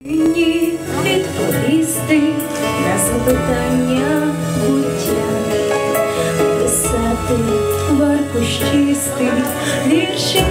Ні відповісти на запитання буття, писати варку щистий вірші